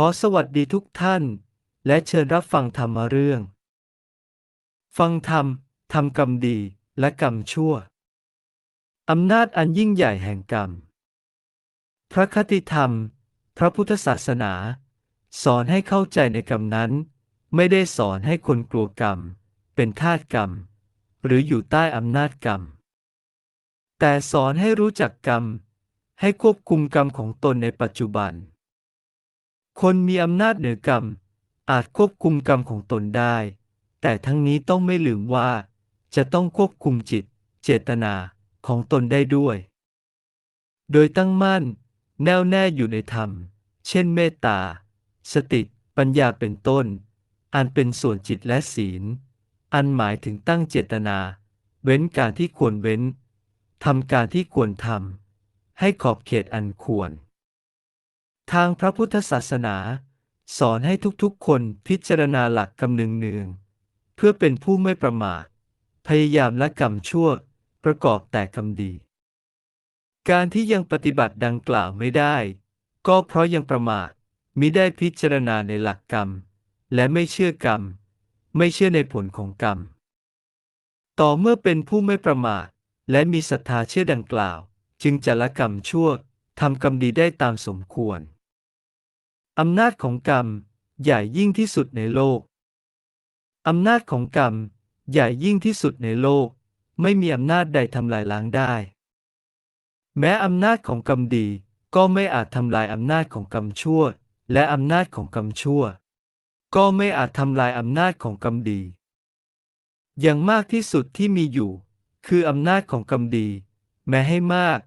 ขอสวัสดีทุกท่าน และเชิญรับฟังธรรมเรื่อง ฟังธรรมทำกรรมดีและกรรมชั่ว อำนาจอันยิ่งใหญ่แห่งกรรม พระคติธรรม พระพุทธศาสนา สอนให้เข้าใจในกรรมนั้น ไม่ได้สอนให้คนกลัวกรรม เป็นทาสกรรม หรืออยู่ใต้อำนาจกรรม แต่สอนให้รู้จักกรรม ให้ควบคุมกรรมของตนในปัจจุบัน คนมีอำนาจเหนือกรรม อาจควบคุมกรรมของตนได้ แต่ทั้งนี้ต้องไม่ลืมว่า จะต้องควบคุมจิต เจตนาของตนได้ด้วย โดยตั้งมั่น แน่วแน่อยู่ในธรรม เช่นเมตตา สติ ปัญญาเป็นต้น อันเป็นส่วนจิตและศีล อันหมายถึงตั้งเจตนา เว้นการที่ควรเว้นทำการที่ควรทำให้ขอบเขตอันควร ทางพระพุทธศาสนา สอนให้ทุกๆ คนพิจารณาหลักกำนึงเนือง เพื่อเป็นผู้ไม่ประมาท พยายามละกรรมชั่ว ประกอบแต่กรรมดี การที่ยังปฏิบัติดังกล่าวไม่ได้ ก็เพราะยังประมาทมิได้พิจารณาในหลักกรรม และไม่เชื่อกรรม ไม่เชื่อในผลของกรรม ต่อเมื่อเป็นผู้ไม่ประมาท และมีศรัทธาเชื่อดังกล่าว จึงจะละกรรมชั่วทำกรรมดีได้ตามสมควร อำนาจของกรรม ใหญ่ยิ่งที่สุดในโลก อำนาจของกรรม ใหญ่ยิ่งที่สุดในโลก ไม่มีอำนาจใดทำลายล้างได้ แม้อำนาจของกรรมดีก็ไม่อาจทำลายอำนาจของกรรมชั่ว และอำนาจของกรรมชั่ว ก็ไม่อาจทำลายอำนาจของกรรมดี อย่างมากที่สุดที่มีอยู่ คืออำนาจของกรรมดี แม้ให้มาก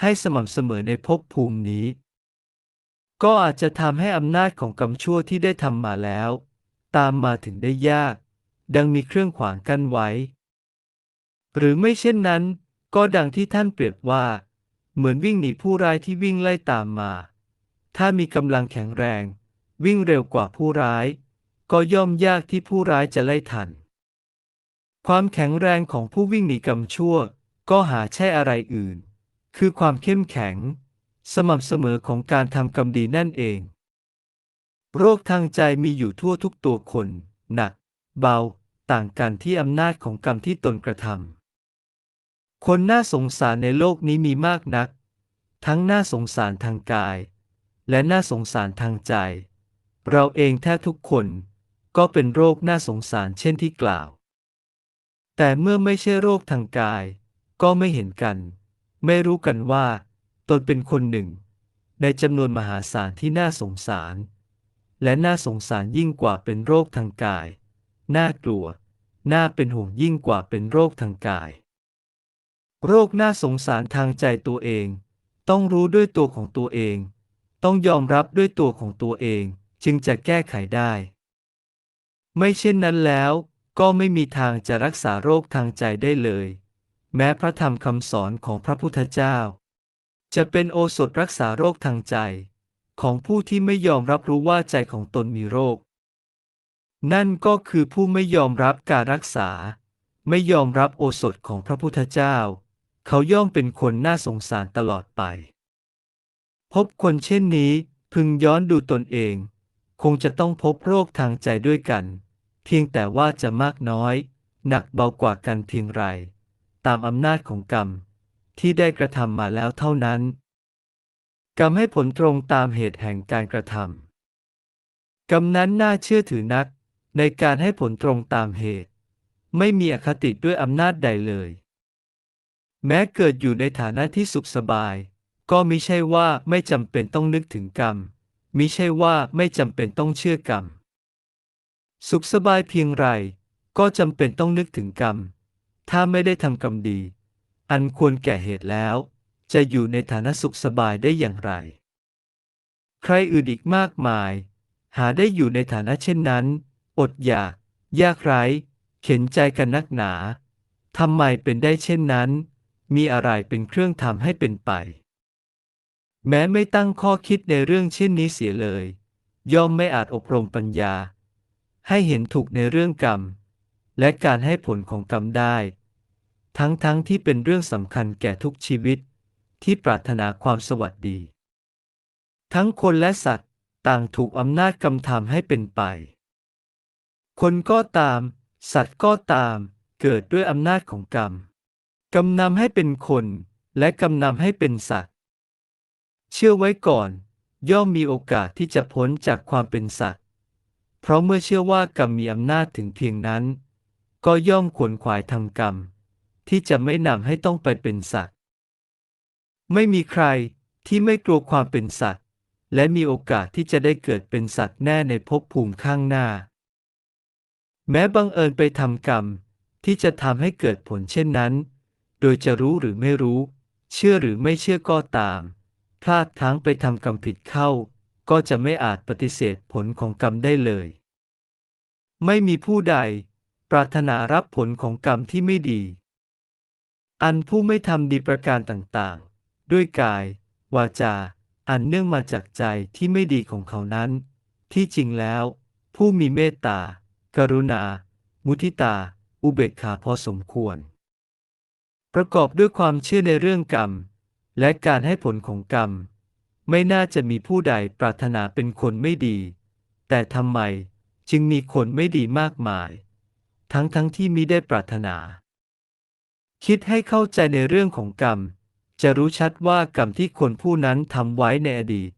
ให้สม่ำเสมอในภพภูมินี้ ก็อาจจะทำให้อำนาจของกรรมชั่วที่ได้ทำมาแล้ว ตามมาถึงได้ยาก ดังมีเครื่องขวางกั้นไว้ หรือไม่เช่นนั้น ก็ดังที่ท่านเปรียบว่า เหมือนวิ่งหนีผู้ร้ายที่วิ่งไล่ตามมา ถ้ามีกำลังแข็งแรง วิ่งเร็วกว่าผู้ร้าย ก็ย่อมยากที่ผู้ร้ายจะไล่ทัน ความแข็งแรงของผู้วิ่งหนีกรรมชั่ว ก็หาใช่อะไรอื่น คือความเข้มแข็ง สม่ำเสมอของการทำกรรมดีนั่นเอง โรคทางใจมีอยู่ทั่วทุกตัวคน หนัก เบา ต่างกันที่อำนาจของกรรมที่ตนกระทำคนน่าสงสารในโลกนี้มีมากนัก ทั้งน่าสงสารทางกาย และน่าสงสารทางใจ เราเองแทบทุกคนก็เป็นโรคน่าสงสารเช่นที่กล่าว แต่เมื่อไม่ใช่โรคทางกาย ก็ไม่เห็นกัน ไม่รู้กันว่า ตนเป็นคนหนึ่ง ในจำนวนมหาศาลที่น่าสงสาร และน่าสงสารยิ่งกว่าเป็นโรคทางกาย น่ากลัว น่าเป็นห่วงยิ่งกว่าเป็นโรคทางกาย โรคน่าสงสารทางใจตัวเอง ต้องรู้ด้วยตัวของตัวเอง ต้องยอมรับด้วยตัวของตัวเองจึงจะแก้ไขได้ ไม่เช่นนั้นแล้วก็ไม่มีทางจะรักษาโรคทางใจได้เลย แม้พระธรรมคำสอนของพระพุทธเจ้า จะเป็นโอสถรักษาโรคทางใจ ของผู้ที่ไม่ยอมรับรู้ว่าใจของตนมีโรค นั่นก็คือผู้ไม่ยอมรับการรักษา ไม่ยอมรับโอสถของพระพุทธเจ้า เขาย่อมเป็นคนน่าสงสารตลอดไป พบคนเช่นนี้พึงย้อนดูตนเอง คงจะต้องพบโรคทางใจด้วยกัน เพียงแต่ว่าจะมากน้อย หนักเบากว่ากันเพียงไร ตามอำนาจของกรรม ที่ได้กระทำมาแล้วเท่านั้น กรรมให้ผลตรงตามเหตุแห่งการกระทำกรรมนั้นน่าเชื่อถือนัก ในการให้ผลตรงตามเหตุ ไม่มีอคติด้วยอำนาจใดเลย แม้เกิดอยู่ในฐานะที่สุขสบาย ก็มิใช่ว่าไม่จำเป็นต้องนึกถึงกรรมมิใช่ว่าไม่จำเป็นต้องเชื่อกรรม สุขสบายเพียงไร ก็จำเป็นต้องนึกถึงกรรม ถ้าไม่ได้ทำกรรมดี อันควรแก่เหตุแล้ว จะอยู่ในฐานะสุขสบายได้อย่างไร ใครอื่นอีกมากมาย หาได้อยู่ในฐานะเช่นนั้น อดอยาก ยากไร้ เข็นใจกันนักหนาทำไมเป็นได้เช่นนั้น มีอะไรเป็นเครื่องทำให้เป็นไป แม้ไม่ตั้งข้อคิดในเรื่องเช่นนี้เสียเลย ย่อมไม่อาจอบรมปัญญา ให้เห็นถูกในเรื่องกรรม และการให้ผลของกรรมได้ ทั้งๆทที่เป็นเรื่องสำคัญแก่ทุกชีวิต ที่ปรารถนาความสวัสดี ทั้งคนและสัตว์ต่างถูกอำนาจกรรมทำให้เป็นไป คนก็ตาม สัตว์ก็ตาม เกิดด้วยอำนาจของกรรม กำนำให้เป็นคน และกำนำให้เป็นสัตว์ เชื่อไว้ก่อน ย่อมมีโอกาสที่จะพ้นจากความเป็นสัตว์ เพราะเมื่อเชื่อว่ากรรมมีอำนาจถึงเพียงนั้น ก็ย่อมขวนขวายทำกรรม ที่จะไม่นำให้ต้องไปเป็นสัตว์ ไม่มีใครที่ไม่กลัวความเป็นสัตว์ และมีโอกาสที่จะได้เกิดเป็นสัตว์แน่ในภพภูมิข้างหน้า แม้บังเอิญไปทำกรรม ที่จะทำให้เกิดผลเช่นนั้น โดยจะรู้หรือไม่รู้ เชื่อหรือไม่เชื่อก็ตาม พลาดทั้งไปทำกรรมผิดเข้า ก็จะไม่อาจปฏิเสธผลของกรรมได้เลย ไม่มีผู้ใด ปรารถนารับผลของกรรมที่ไม่ดี อันผู้ไม่ทำดีประการต่างๆ ด้วยกาย วาจา อันเนื่องมาจากใจที่ไม่ดีของเขานั้น ที่จริงแล้ว ผู้มีเมตตา กรุณา มุทิตา อุเบกขาพอสมควร ประกอบด้วยความเชื่อในเรื่องกรรม และการให้ผลของกรรม ไม่น่าจะมีผู้ใดปรารถนาเป็นคนไม่ดี แต่ทำไมจึงมีคนไม่ดีมากมาย ทั้งทั้งที่มิได้ปรารถนา คิดให้เข้าใจในเรื่องของกรรม จะรู้ชัดว่ากรรมที่คนผู้นั้นทำไว้ในอดีต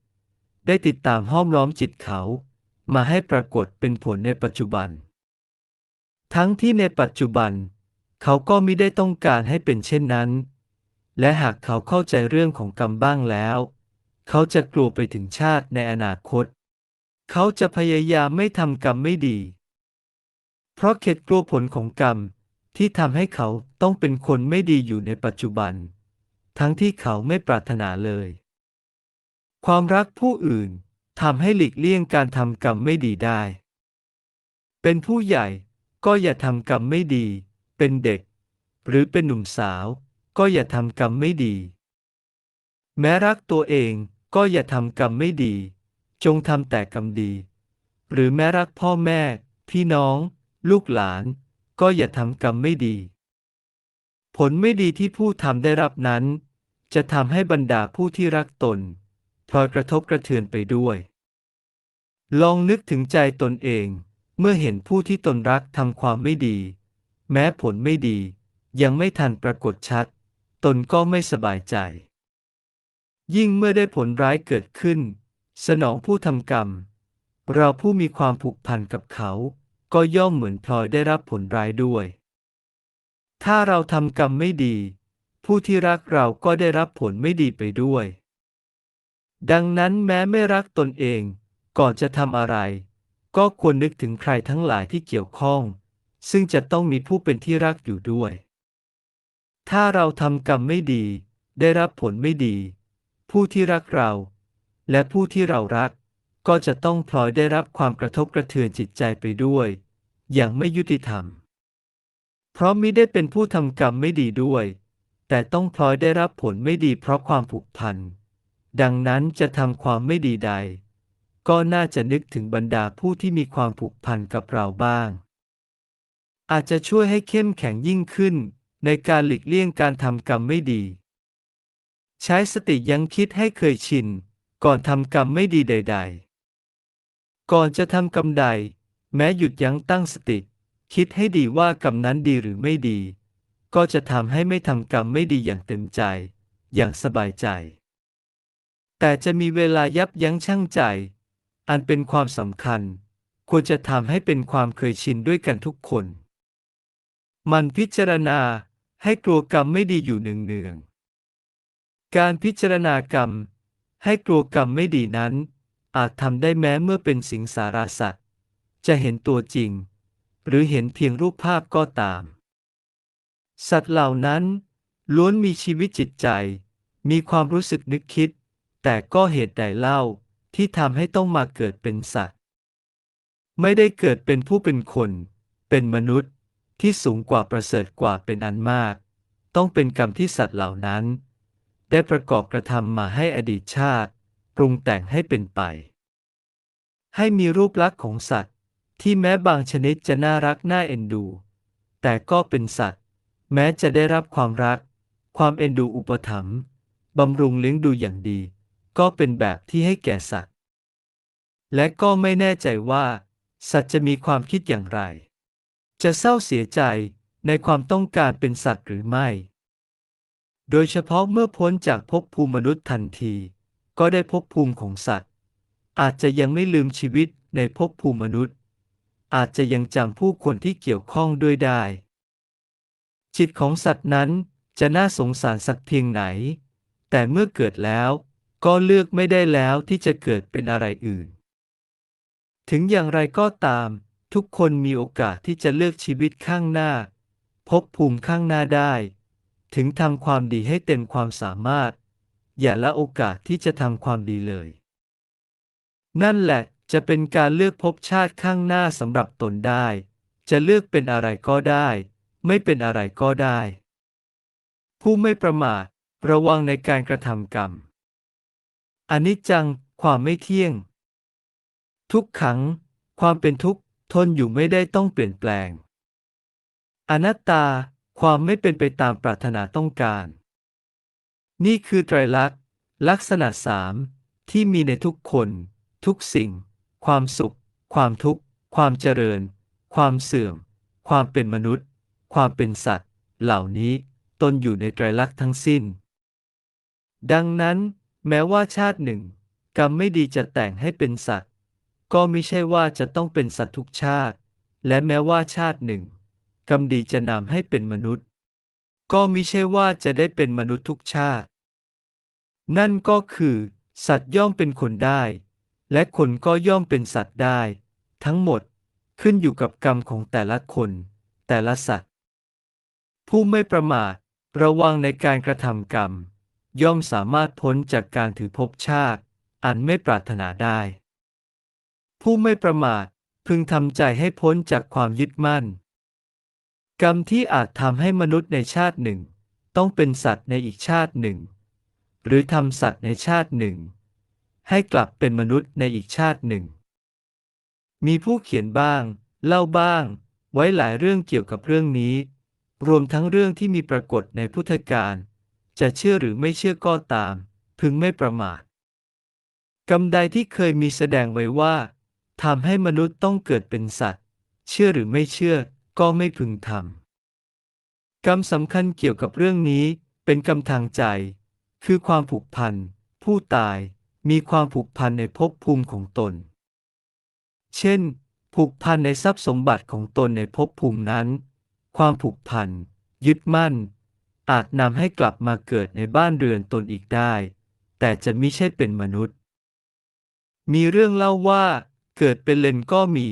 ได้ติดตามห้อมล้อมจิตเขา มาให้ปรากฏเป็นผลในปัจจุบัน ทั้งที่ในปัจจุบัน เขาก็มิได้ต้องการให้เป็นเช่นนั้น และหากเขาเข้าใจเรื่องของกรรมบ้างแล้ว เขาจะกลัวไปถึงชาติในอนาคต เขาจะพยายามไม่ทำกรรมไม่ดี เพราะเข็ดกลัวผลของกรรม ที่ทำให้เขาต้องเป็นคนไม่ดีอยู่ในปัจจุบัน ทั้งที่เขาไม่ปรารถนาเลย ความรักผู้อื่นทำให้หลีกเลี่ยงการทำกรรมไม่ดีได้ เป็นผู้ใหญ่ก็อย่าทำกรรมไม่ดี เป็นเด็ก หรือเป็นหนุ่มสาว ก็อย่าทำกรรมไม่ดี แม้รักตัวเองก็อย่าทำกรรมไม่ดี จงทำแต่กรรมดี หรือแม้รักพ่อแม่ พี่น้อง ลูกหลาน ก็อย่าทำกรรมไม่ดี ผลไม่ดีที่ผู้ทำได้รับนั้น จะทำให้บรรดาผู้ที่รักตนพลอยกระทบกระเทือนไปด้วย ลองนึกถึงใจตนเอง เมื่อเห็นผู้ที่ตนรักทำความไม่ดี แม้ผลไม่ดี ยังไม่ทันปรากฏชัด ตนก็ไม่สบายใจ ยิ่งเมื่อได้ผลร้ายเกิดขึ้น สนองผู้ทำกรรม เราผู้มีความผูกพันกับเขา ก็ย่อมเหมือนพลอยได้รับผลร้ายด้วย ถ้าเราทำกรรมไม่ดี ผู้ที่รักเราก็ได้รับผลไม่ดีไปด้วย ดังนั้นแม้ไม่รักตนเอง ก่อนจะทำอะไร ก็ควรนึกถึงใครทั้งหลายที่เกี่ยวข้อง ซึ่งจะต้องมีผู้เป็นที่รักอยู่ด้วย ถ้าเราทำกรรมไม่ดี ได้รับผลไม่ดี ผู้ที่รักเรา และผู้ที่เรารัก ก็จะต้องพลอยได้รับความกระทบกระเทือนจิตใจไปด้วย อย่างไม่ยุติธรรม เพราะมิได้เป็นผู้ทำกรรมไม่ดีด้วย แต่ต้องพลอยได้รับผลไม่ดีเพราะความผูกพัน ดังนั้นจะทำความไม่ดีใด ก็น่าจะนึกถึงบรรดาผู้ที่มีความผูกพันกับเราบ้าง อาจจะช่วยให้เข้มแข็งยิ่งขึ้น ในการหลีกเลี่ยงการทำกรรมไม่ดี ใช้สติยังคิดให้เคยชิน ก่อนทำกรรมไม่ดีใด ๆ ก่อนจะทำกรรมใด แม้หยุดยั้งตั้งสติ คิดให้ดีว่ากรรมนั้นดีหรือไม่ดี ก็จะทำให้ไม่ทำกรรมไม่ดีอย่างเต็มใจ อย่างสบายใจ แต่จะมีเวลายับยั้งชั่งใจ อันเป็นความสำคัญ ควรจะทำให้เป็นความเคยชินด้วยกันทุกคน มันพิจารณาให้กลัวกรรมไม่ดีอยู่เนืองๆการพิจารณากรรม ให้กลัวกรรมไม่ดีนั้น อาจทำได้แม้เมื่อเป็นสิงสารสัตว์ จะเห็นตัวจริง หรือเห็นเพียงรูปภาพก็ตาม สัตว์เหล่านั้น ล้วนมีชีวิตจิตใจ มีความรู้สึกนึกคิด แต่ก็เหตุใดเล่าที่ทำให้ต้องมาเกิดเป็นสัตว์ ไม่ได้เกิดเป็นผู้เป็นคน เป็นมนุษย์ที่สูงกว่าประเสริฐกว่าเป็นอันมาก ต้องเป็นกรรมที่สัตว์เหล่านั้น ได้ประกอบกระทำมาให้อดีตชาติ ปรุงแต่งให้เป็นไป ให้มีรูปลักษณ์ของสัตว์ ที่แม้บางชนิดจะน่ารักน่าเอ็นดู แต่ก็เป็นสัตว์ แม้จะได้รับความรัก ความเอ็นดูอุปถัมภ์บำรุงเลี้ยงดูอย่างดี ก็เป็นแบบที่ให้แก่สัตว์ และก็ไม่แน่ใจว่า สัตว์จะมีความคิดอย่างไร จะเศร้าเสียใจในความต้องการเป็นสัตว์หรือไม่ โดยเฉพาะเมื่อพ้นจากภพภูมิมนุษย์ทันที ก็ได้ภพภูมิของสัตว์ อาจจะยังไม่ลืมชีวิตในภพภูมิมนุษย์ อาจจะยังจำผู้คนที่เกี่ยวข้องด้วยได้ จิตของสัตว์นั้นจะน่าสงสารสักเพียงไหน แต่เมื่อเกิดแล้วก็เลือกไม่ได้แล้วที่จะเกิดเป็นอะไรอื่น ถึงอย่างไรก็ตาม ทุกคนมีโอกาสที่จะเลือกชีวิตข้างหน้า พบภูมิข้างหน้าได้ ถึงทำความดีให้เต็มความสามารถ อย่าละโอกาสที่จะทำความดีเลย นั่นแหละจะเป็นการเลือกภพชาติข้างหน้าสำหรับตนได้ จะเลือกเป็นอะไรก็ได้ ไม่เป็นอะไรก็ได้ ผู้ไม่ประมาท ระวังในการกระทำกรรมอนิจจัง ความไม่เที่ยง ทุกขัง ความเป็นทุกข์ ทนอยู่ไม่ได้ต้องเปลี่ยนแปลง อนัตตา ความไม่เป็นไปตามปรารถนาต้องการ นี่คือไตรลักษณ์ ลักษณะสามที่มีในทุกคน ทุกสิ่ง ความสุข ความทุกข์ ความเจริญ ความเสื่อม ความเป็นมนุษย์ ความเป็นสัตว์ เหล่านี้ตนอยู่ในไตรลักษณ์ทั้งสิ้น ดังนั้น แม้ว่าชาติหนึ่ง กรรมไม่ดีจะแต่งให้เป็นสัตว์ ก็ไม่ใช่ว่าจะต้องเป็นสัตว์ทุกชาติ และแม้ว่าชาติหนึ่ง กรรมดีจะนำให้เป็นมนุษย์ ก็มิใช่ว่าจะได้เป็นมนุษย์ทุกชาติ นั่นก็คือ สัตว์ย่อมเป็นคนได้ และคนก็ย่อมเป็นสัตว์ได้ ทั้งหมดขึ้นอยู่กับกรรมของแต่ละคน แต่ละสัตว์ ผู้ไม่ประมาทระวังในการกระทำกรรม ย่อมสามารถพ้นจากการถือภพชาติ อันไม่ปรารถนาได้ ผู้ไม่ประมาทพึงทำใจให้พ้นจากความยึดมั่น กรรมที่อาจทำให้มนุษย์ในชาติหนึ่ง ต้องเป็นสัตว์ในอีกชาติหนึ่ง หรือทำสัตว์ในชาติหนึ่ง ให้กลับเป็นมนุษย์ในอีกชาติหนึ่ง มีผู้เขียนบ้าง เล่าบ้าง ไว้หลายเรื่องเกี่ยวกับเรื่องนี้ รวมทั้งเรื่องที่มีปรากฏในพุทธการ จะเชื่อหรือไม่เชื่อก็ตาม พึงไม่ประมาทกรรมใดที่เคยมีแสดงไว้ว่าทำให้มนุษย์ต้องเกิดเป็นสัตว์ เชื่อหรือไม่เชื่อ ก็ไม่พึงทำกรรมสำคัญเกี่ยวกับเรื่องนี้เป็นกรรมทางใจ คือความผูกพัน ผู้ตายมีความผูกพันในภพภูมิของตน เช่น ผูกพันในทรัพย์สมบัติของตนในภพภูมินั้น ความผูกพัน ยึดมั่น อาจนำให้กลับมาเกิดในบ้านเรือนตนอีกได้ แต่จะไมิใช่เป็นมนุษย์ มีเรื่องเล่าว่า เกิดเป็นเลนก็มี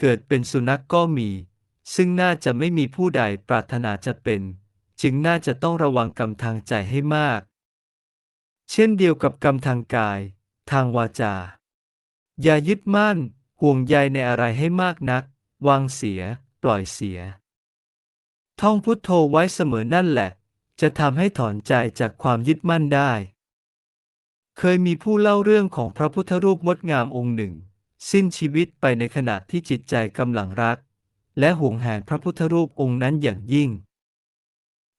เกิดเป็นสุนัขกก็มี ซึ่งน่าจะไม่มีผู้ใดปรารถนาจะเป็น จึงน่าจะต้องระวังกรรมทางใจให้มาก เช่นเดียวกับกรรมทางกาย ทางวาจา อย่ายึดมั่น ห่วงใยในอะไรให้มากนัก วางเสีย ปล่อยเสีย ท่องพุทโธไว้เสมอนั่นแหละ จะทำให้ถอนใจจากความยึดมั่นได้ เคยมีผู้เล่าเรื่องของพระพุทธรูปงดงามองค์หนึ่งสิ้นชีวิตไปในขณะที่จิตใจกำลังรัก และห่วงแหนพระพุทธรูปองค์นั้นอย่างยิ่ง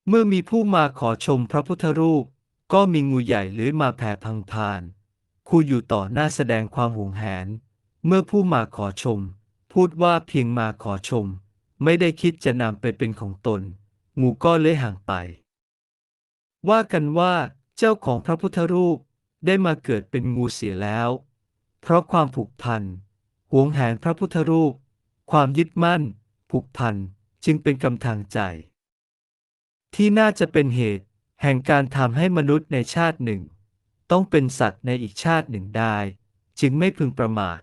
เมื่อมีผู้มาขอชมพระพุทธรูป ก็มีงูใหญ่เลื้อยมาแผ่พังพานคูอยู่ต่อหน้าแสดงความห่วงแหน เมื่อผู้มาขอชม พูดว่าเพียงมาขอชม ไม่ได้คิดจะนำไปเป็นของตน งูก็เลื้อยห่างไป ว่ากันว่า เจ้าของพระพุทธรูปได้มาเกิดเป็นงูเสียแล้ว เพราะความผูกพันหวงแหนพระพุทธรูป ความยึดมั่น ผูกพันจึงเป็นกำทางใจ ที่น่าจะเป็นเหตุ แห่งการทำให้มนุษย์ในชาติหนึ่ง ต้องเป็นสัตว์ในอีกชาติหนึ่งได้ จึงไม่พึงประมาท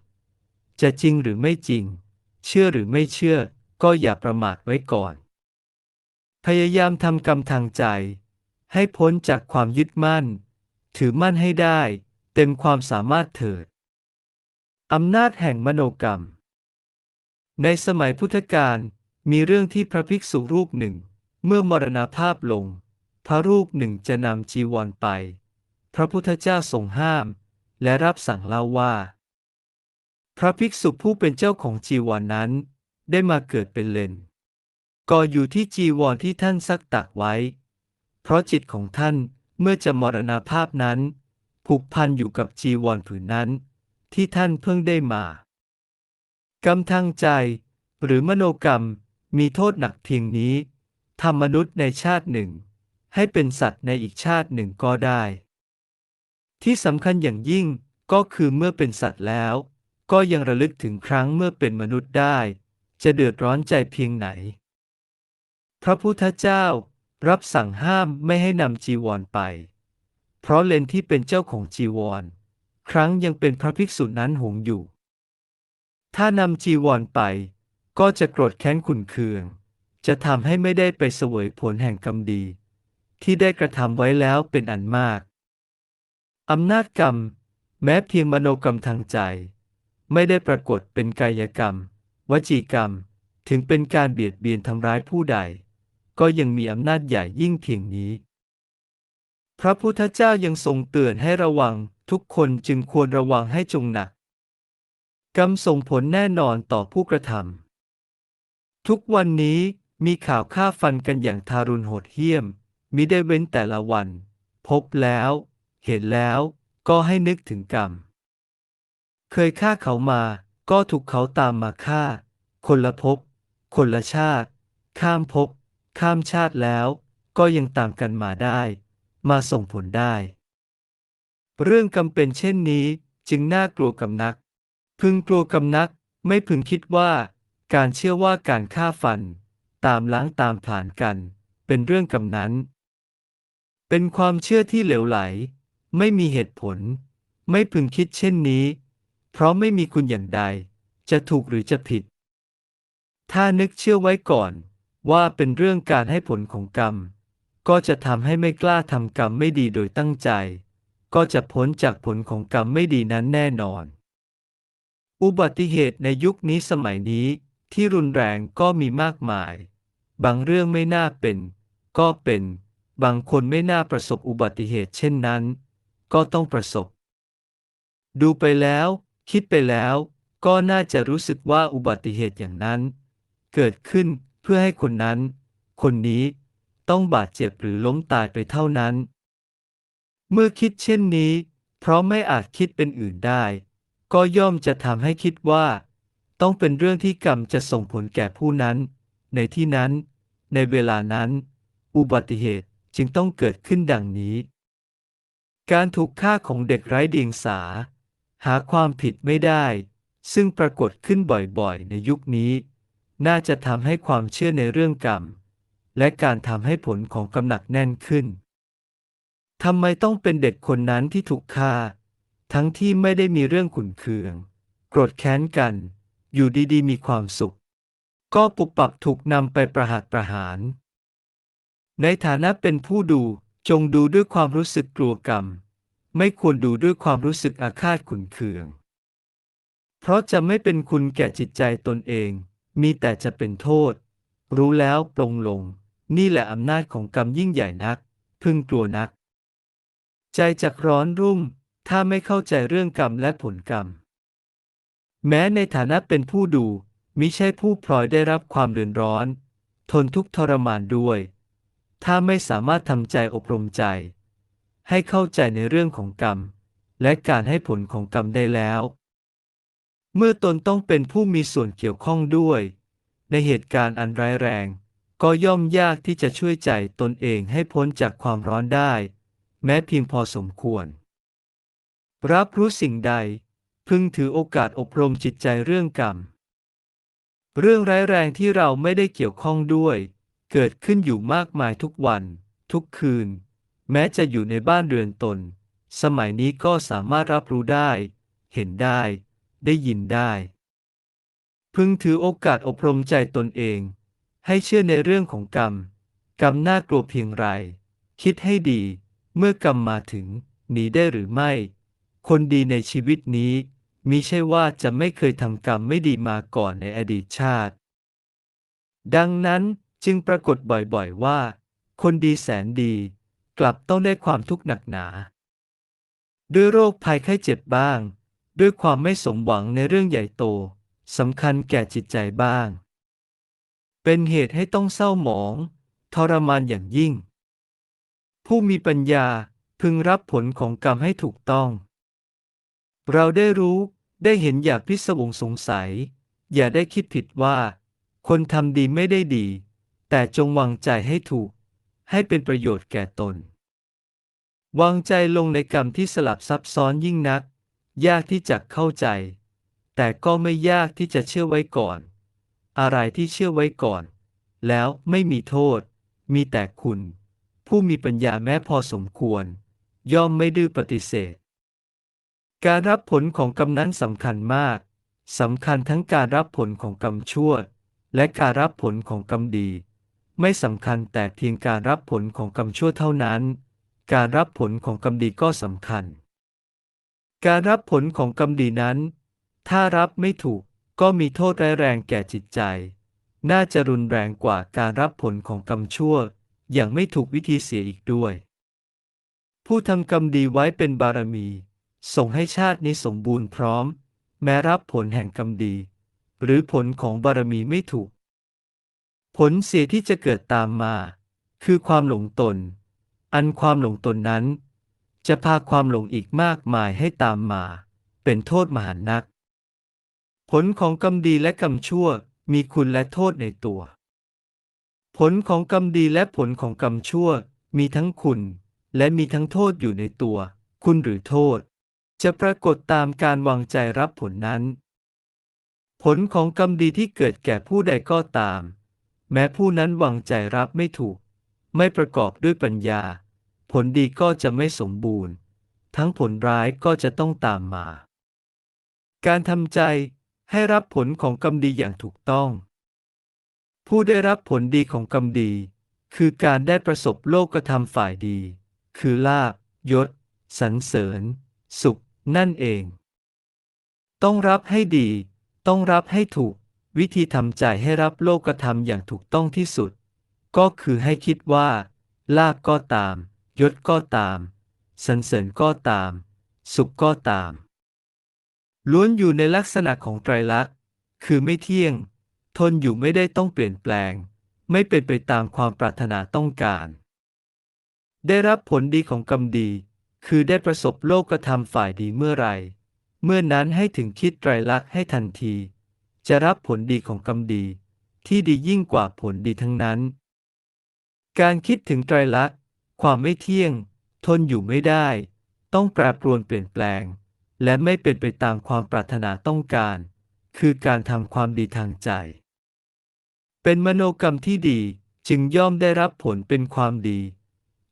จะจริงหรือไม่จริง เชื่อหรือไม่เชื่อ ก็อย่าประมาทไว้ก่อน พยายามทำกรรมทางใจ ให้พ้นจากความยึดมั่น ถือมั่นให้ได้ เต็มความสามารถเถิดอำนาจแห่งมโนกรรม ในสมัยพุทธกาลมีเรื่องที่พระภิกษุรูปหนึ่ง เมื่อมรณภาพลง พระรูปหนึ่งจะนำจีวรไป พระพุทธเจ้าทรงห้าม และรับสั่งเล่าว่า พระภิกษุผู้เป็นเจ้าของจีวรนนั้น ได้มาเกิดเป็นเลนก่ออยู่ที่จีวรที่ท่านซักตักไว้ เพราะจิตของท่านเมื่อจะมรณภาพนั้น ผูกพันอยู่กับจีวรผืนนั้น ที่ท่านเพิ่งได้มา กรรมทางใจ หรือมโนกรรมมีโทษหนักเพียงนี้ทำมนุษย์ในชาติหนึ่ง ให้เป็นสัตว์ในอีกชาติหนึ่งก็ได้ ที่สำคัญอย่างยิ่งก็คือเมื่อเป็นสัตว์แล้ว ก็ยังระลึกถึงครั้งเมื่อเป็นมนุษย์ได้ จะเดือดร้อนใจเพียงไหน พระพุทธเจ้ารับสั่งห้ามไม่ให้นำจีวรไป เพราะเลนที่เป็นเจ้าของจีวร ครั้งยังเป็นพระภิกษุนั้นหงอยู่ ถ้านำจีวรไป ก็จะโกรธแค้นขุนเคือง จะทำให้ไม่ได้ไปเสวยผลแห่งกรรมดี ที่ได้กระทำไว้แล้วเป็นอันมาก อำนาจกรรม แม้เพียงมโนกรรมทางใจ ไม่ได้ปรากฏเป็นกายกรรม วจีกรรม ถึงเป็นการเบียดเบียนทำร้ายผู้ใด ก็ยังมีอำนาจใหญ่ยิ่งเพียงนี้ พระพุทธเจ้ายังทรงเตือนให้ระวังทุกคนจึงควรระวังให้จงหนัก กรรมส่งผลแน่นอนต่อผู้กระทำทุกวันนี้มีข่าวฆ่าฟันกันอย่างทารุณโหดเหี้ยม มิได้เว้นแต่ละวัน พบแล้ว เห็นแล้วก็ให้นึกถึงกรรม เคยฆ่าเขามา ก็ถูกเขาตามมาฆ่า คนละภพคนละชาติ ข้ามภพข้ามชาติแล้ว ก็ยังตามกันมาได้ มาส่งผลได้ เรื่องกรรมเป็นเช่นนี้จึงน่ากลัวกำนัก พึงกลัวกำนัก ไม่พึงคิดว่า การเชื่อว่าการฆ่าฟัน ตามล้างตามผ่านกัน เป็นเรื่องกำนั้น เป็นความเชื่อที่เหลวไหล ไม่มีเหตุผล ไม่พึงคิดเช่นนี้ เพราะไม่มีคุณอย่างใด จะถูกหรือจะผิด ถ้านึกเชื่อไว้ก่อน ว่าเป็นเรื่องการให้ผลของกรรม ก็จะทำให้ไม่กล้าทำกรรมไม่ดีโดยตั้งใจ ก็จะพ้นจากผลของกรรมไม่ดีนั้นแน่นอน อุบัติเหตุในยุคนี้สมัยนี้ที่รุนแรงก็มีมากมาย บางเรื่องไม่น่าเป็น ก็เป็น บางคนไม่น่าประสบอุบัติเหตุเช่นนั้น ก็ต้องประสบ ดูไปแล้ว คิดไปแล้ว ก็น่าจะรู้สึกว่าอุบัติเหตุอย่างนั้น เกิดขึ้นเพื่อให้คนนั้น คนนี้ต้องบาดเจ็บหรือล้มตายไปเท่านั้น เมื่อคิดเช่นนี้ เพราะไม่อาจคิดเป็นอื่นได้ ก็ย่อมจะทำให้คิดว่า ต้องเป็นเรื่องที่กรรมจะส่งผลแก่ผู้นั้น ในที่นั้น ในเวลานั้น อุบัติเหตุจึงต้องเกิดขึ้นดังนี้ การถูกฆ่าของเด็กไร้เดียงสา หาความผิดไม่ได้ ซึ่งปรากฏขึ้นบ่อยๆ ในยุคนี้ น่าจะทำให้ความเชื่อในเรื่องกรรม และการทำให้ผลของกำหนักแน่นขึ้นทำไมต้องเป็นเด็กคนนั้นที่ถูกฆ่า ทั้งที่ไม่ได้มีเรื่องขุนเคือง โกรธแค้นกัน อยู่ดีๆ มีความสุข ก็ปุบปับถูกนำไปประหารประหาร ในฐานะเป็นผู้ดูจงดูด้วยความรู้สึกกลัวกรรม ไม่ควรดูด้วยความรู้สึกอาฆาตขุนเคือง เพราะจะไม่เป็นคุณแก่จิตใจตนเอง มีแต่จะเป็นโทษ รู้แล้วปลงลง นี่แหละอำนาจของกรรมยิ่งใหญ่นัก พึงกลัวนัก ใจจักร้อนรุ่ม ถ้าไม่เข้าใจเรื่องกรรมและผลกรรม แม้ในฐานะเป็นผู้ดูมิใช่ผู้พลอยได้รับความเดือดร้อน ทนทุกทรมานด้วย ถ้าไม่สามารถทำใจอบรมใจ ให้เข้าใจในเรื่องของกรรม และการให้ผลของกรรมได้แล้ว เมื่อตนต้องเป็นผู้มีส่วนเกี่ยวข้องด้วย ในเหตุการณ์อันร้ายแรง ก็ย่อมยากที่จะช่วยใจตนเองให้พ้นจากความร้อนได้ แม้เพียงพอสมควร รับรู้สิ่งใด พึงถือโอกาสอบรมจิตใจเรื่องกรรม เรื่องร้ายแรงที่เราไม่ได้เกี่ยวข้องด้วย เกิดขึ้นอยู่มากมายทุกวัน ทุกคืน แม้จะอยู่ในบ้านเรือนตน สมัยนี้ก็สามารถรับรู้ได้ เห็นได้ ได้ยินได้ พึงถือโอกาสอบรมใจตนเอง ให้เชื่อในเรื่องของกรรม กรรมน่ากลัวเพียงไร คิดให้ดี เมื่อกรรมมาถึงหนีได้หรือไม่ คนดีในชีวิตนี้มิใช่ว่าจะไม่เคยทำกรรมไม่ดีมาก่อนในอดีตชาติ ดังนั้นจึงปรากฏบ่อยๆว่า คนดีแสนดี กลับต้องได้ความทุกข์หนักหนา ด้วยโรคภัยไข้เจ็บบ้าง ด้วยความไม่สมหวังในเรื่องใหญ่โตสำคัญแก่จิตใจบ้าง เป็นเหตุให้ต้องเศร้าหมอง ทรมานอย่างยิ่ง ผู้มีปัญญาพึงรับผลของกรรมให้ถูกต้อง เราได้รู้ได้เห็นอย่าพิศวงสงสัย อย่าได้คิดผิดว่า คนทำดีไม่ได้ดี แต่จงวางใจให้ถูก ให้เป็นประโยชน์แก่ตน วางใจลงในกรรมที่สลับซับซ้อนยิ่งนัก ยากที่จะเข้าใจ แต่ก็ไม่ยากที่จะเชื่อไว้ก่อน อะไรที่เชื่อไว้ก่อน แล้วไม่มีโทษ มีแต่คุณ ผู้มีปัญญาแม้พอสมควร ย่อมไม่ดื้อปฏิเสธ การรับผลของกรรมนั้นสำคัญมากสำคัญทั้งการรับผลของกรรมชั่ว และการรับผลของกรรมดี ไม่สำคัญแต่เพียงการรับผลของกรรมชั่วเท่านั้น การรับผลของกรรมดีก็สำคัญ การรับผลของกรรมดีนั้น ถ้ารับไม่ถูกก็มีโทษร้ายแรงแก่จิตใจ น่าจะรุนแรงกว่าการรับผลของกรรมชั่ว อย่างไม่ถูกวิธีเสียอีกด้วย ผู้ทำกรรมดีไว้เป็นบารมี ส่งให้ชาตินี้สมบูรณ์พร้อม แม้รับผลแห่งกรรมดี หรือผลของบารมีไม่ถูก ผลเสียที่จะเกิดตามมา คือความหลงตน อันความหลงตนนั้น จะพาความหลงอีกมากมายให้ตามมา เป็นโทษมหันนัก ผลของกรรมดีและกรรมชั่วมีคุณและโทษในตัว ผลของกรรมดีและผลของกรรมชั่วมีทั้งคุณ และมีทั้งโทษอยู่ในตัว คุณหรือโทษ จะปรากฏตามการวางใจรับผลนั้น ผลของกรรมดีที่เกิดแก่ผู้ใดก็ตาม แม้ผู้นั้นวางใจรับไม่ถูก ไม่ประกอบด้วยปัญญา ผลดีก็จะไม่สมบูรณ์ ทั้งผลร้ายก็จะต้องตามมา การทำใจให้รับผลของกรรมดีอย่างถูกต้อง ผู้ได้รับผลดีของกรรมดี คือการได้ประสบโลกธรรมฝ่ายดี คือลาบยศ สรรเสริญ สุข นั่นเอง ต้องรับให้ดี ต้องรับให้ถูก วิธีทำใจให้รับโลกธรรมอย่างถูกต้องที่สุด ก็คือให้คิดว่า ลาบก็ตาม ยศก็ตามสรรเสริญก็ตาม สุขก็ตาม ล้วนอยู่ในลักษณะของไตรลักษณ์ คือไม่เที่ยง ทนอยู่ไม่ได้ต้องเปลี่ยนแปลง ไม่เป็นไปตามความปรารถนาต้องการ ได้รับผลดีของกรรมดี คือได้ประสบโลกธรรมฝ่ายดีเมื่อไร เมื่อนั้นให้ถึงคิดไตรลักษณ์ให้ทันที จะรับผลดีของกรรมดี ที่ดียิ่งกว่าผลดีทั้งนั้น การคิดถึงไตรลักษณ์ความไม่เที่ยง ทนอยู่ไม่ได้ ต้องแปรปรวนเปลี่ยนแปลง และไม่เป็นไปตามความปรารถนาต้องการ คือการทำความดีทางใจ เป็นมโนกรรมที่ดีจึงย่อมได้รับผลเป็นความดี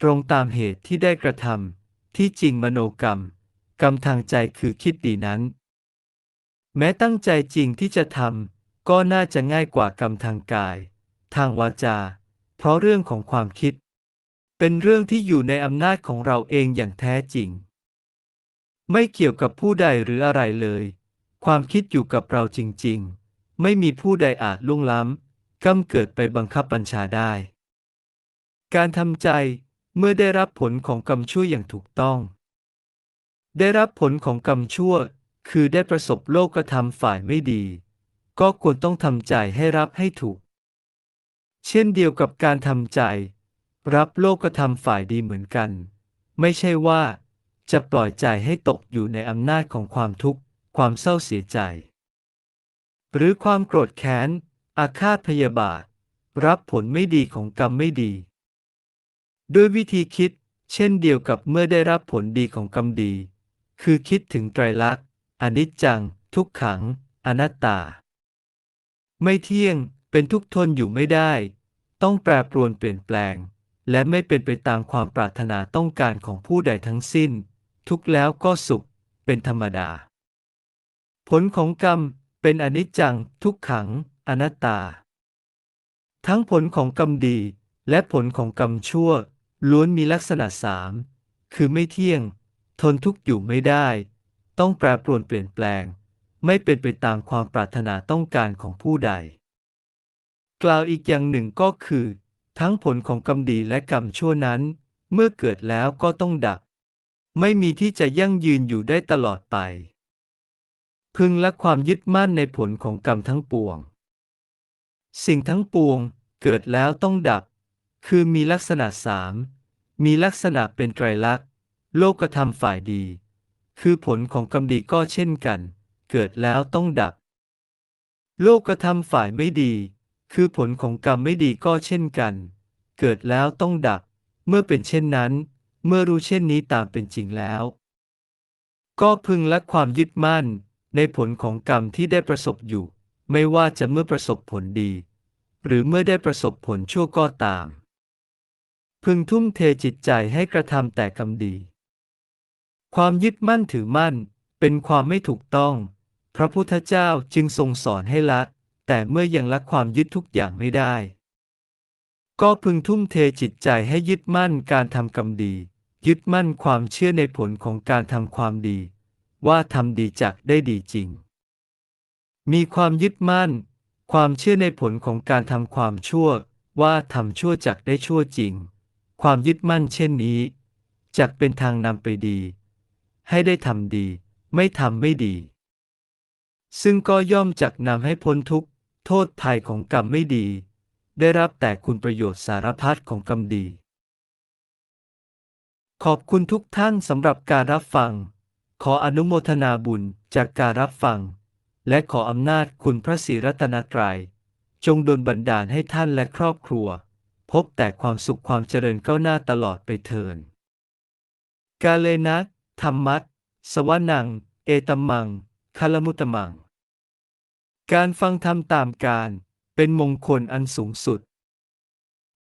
ตรงตามเหตุที่ได้กระทำ ที่จริงมโนกรรม กรรมทางใจคือคิดดีนั้น แม้ตั้งใจจริงที่จะทำก็น่าจะง่ายกว่ากรรมทางกาย ทางวาจา เพราะเรื่องของความคิด เป็นเรื่องที่อยู่ในอำนาจของเราเองอย่างแท้จริง ไม่เกี่ยวกับผู้ใดหรืออะไรเลย ความคิดอยู่กับเราจริง ๆ ไม่มีผู้ใดอาจล่วงล้ำกำเกิดไปบังคับบัญชาได้ การทำใจ เมื่อได้รับผลของกรรมชั่วอย่างถูกต้อง ได้รับผลของกรรมชั่ว คือได้ประสบโลกธรรมฝ่ายไม่ดี ก็ควรต้องทำใจให้รับให้ถูก เช่นเดียวกับการทำใจ รับโลกธรรมฝ่ายดีเหมือนกัน ไม่ใช่ว่า จะปล่อยใจให้ตกอยู่ในอำนาจของความทุกข์ ความเศร้าเสียใจ หรือความโกรธแค้นอาฆาตพยาบาท รับผลไม่ดีของกรรมไม่ดี ด้วยวิธีคิด เช่นเดียวกับเมื่อได้รับผลดีของกรรมดี คือคิดถึงไตรลักษณ์อนิจจัง ทุกขัง อนัตตา ไม่เที่ยงเป็นทุกทนอยู่ไม่ได้ ต้องแปรปรวนเปลี่ยนแปลง และไม่เป็นไปตามความปรารถนาต้องการของผู้ใดทั้งสิ้น ทุกแล้วก็สุข เป็นธรรมดา ผลของกรรมเป็นอนิจจัง ทุกขัง อนัตตา ทั้งผลของกรรมดีและผลของกรรมชั่ว ล้วนมีลักษณะสามคือไม่เที่ยง ทนทุกข์อยู่ไม่ได้ ต้องแปรปรวนเปลี่ยนแปลง ไม่เป็นไปตามความปรารถนาต้องการของผู้ใด กล่าวอีกอย่างหนึ่งก็คือ ทั้งผลของกรรมดีและกรรมชั่วนั้น เมื่อเกิดแล้วก็ต้องดับ ไม่มีที่จะยั่งยืนอยู่ได้ตลอดไป พึงละความยึดมั่นในผลของกรรมทั้งปวง สิ่งทั้งปวงเกิดแล้วต้องดับ คือมีลักษณะสาม มีลักษณะเป็นไตรลักษณ์ โลกธรรมฝ่ายดี คือผลของกรรมดีก็เช่นกัน เกิดแล้วต้องดับ โลกกระทำฝ่ายไม่ดี คือผลของกรรมไม่ดีก็เช่นกัน เกิดแล้วต้องดับ เมื่อเป็นเช่นนั้น เมื่อรู้เช่นนี้ตามเป็นจริงแล้ว ก็พึงละความยึดมั่น ในผลของกรรมที่ได้ประสบอยู่ ไม่ว่าจะเมื่อประสบผลดี หรือเมื่อได้ประสบผลชั่วก็ตาม พึงทุ่มเทจิตใจให้กระทำแต่กรรมดี ความยึดมั่นถือมั่นเป็นความไม่ถูกต้อง พระพุทธเจ้าจึงทรงสอนให้ละ แต่เมื่อยังละความยึดทุกอย่างไม่ได้ ก็พึงทุ่มเทจิตใจให้ยึดมั่นการทำกรรมดี ยึดมั่นความเชื่อในผลของการทำความดี ว่าทำดีจักได้ดีจริง มีความยึดมั่น ความเชื่อในผลของการทำความชั่ว ว่าทำชั่วจักได้ชั่วจริง ความยึดมั่นเช่นนี้จักเป็นทางนำไปดี ให้ได้ทำดี ไม่ทำไม่ดี ซึ่งก็ย่อมจักนำให้พ้นทุกโทษภัยของกรรมไม่ดี ได้รับแต่คุณประโยชน์สารพัดของกรรมดี ขอบคุณทุกท่านสำหรับการรับฟัง ขออนุโมทนาบุญจากการรับฟัง และขออำนาจคุณพระศรีรัตนตรัย จงดลบันดาลให้ท่านและครอบครัว พบแต่ความสุขความเจริญก้าวหน้าตลอดไปเทินกาเลนะธรรมัตสวนัง เอตมังคลมุตมัง การฟังธรรมตามการ เป็นมงคลอันสูงสุด